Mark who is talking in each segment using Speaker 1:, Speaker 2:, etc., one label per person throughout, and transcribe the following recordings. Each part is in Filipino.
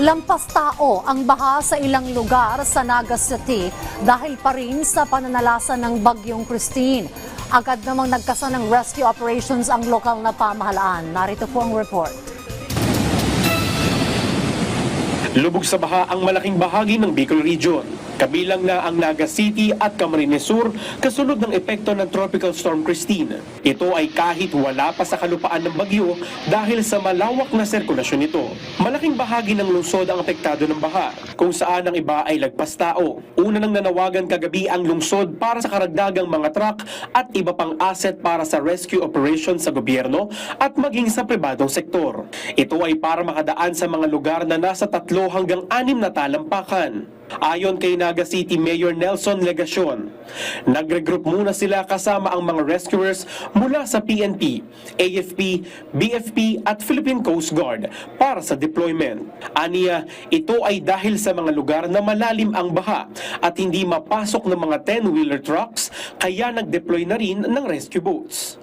Speaker 1: Lampas tao ang baha sa ilang lugar sa Naga City dahil pa rin sa pananalasan ng bagyong Christine. Agad namang nagkasa ng rescue operations ang lokal na pamahalaan. Narito po ang report.
Speaker 2: Lubog sa baha ang malaking bahagi ng Bicol Region. Kabilang na ang Naga City at Camarines Sur kasunod ng epekto ng Tropical Storm Christine. Ito ay kahit wala pa sa kalupaan ng bagyo dahil sa malawak na sirkulasyon nito. Malaking bahagi ng lungsod ang apektado ng baha, kung saan ang iba ay lagpas tao. Una nang nanawagan kagabi ang lungsod para sa karagdagang mga truck at iba pang asset para sa rescue operation sa gobyerno at maging sa pribadong sektor. Ito ay para makadaan sa mga lugar na nasa tatlo hanggang anim na talampakan. Ayon kay Naga City Mayor Nelson Legacion, nagregroup muna sila kasama ang mga rescuers mula sa PNP, AFP, BFP at Philippine Coast Guard para sa deployment. Aniya, ito ay dahil sa mga lugar na malalim ang baha at hindi mapasok ng mga 10-wheeler trucks kaya nag-deploy na rin ng rescue boats.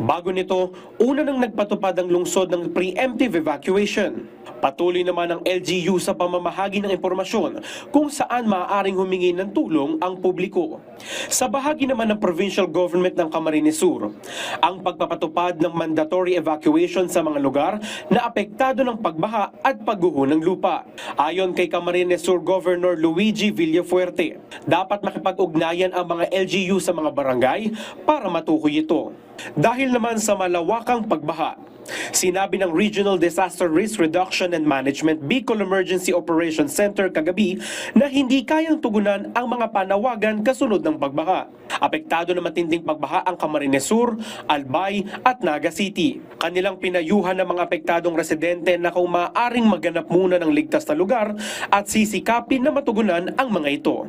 Speaker 2: Bago nito, una nang nagpatupad ang lungsod ng preemptive evacuation. Patuloy naman ang LGU sa pamamahagi ng impormasyon kung saan maaaring humingi ng tulong ang publiko. Sa bahagi naman ng provincial government ng Camarines Sur, ang pagpapatupad ng mandatory evacuation sa mga lugar na apektado ng pagbaha at pagguho ng lupa. Ayon kay Camarines Sur Governor Luigi Villafuerte, dapat makipag-ugnayan ang mga LGU sa mga barangay para matukoy ito. Dahil naman sa malawakang pagbaha, Sinabi ng Regional Disaster Risk Reduction and Management Bicol Emergency Operations Center kagabi na hindi kayang tugunan ang mga panawagan kasunod ng pagbaha. Apektado na matinding pagbaha ang Camarines Sur, Albay at Naga City. Kanilang pinayuhan ng mga apektadong residente na kung maaaring maganap muna ng ligtas na lugar at sisikapin na matugunan ang mga ito.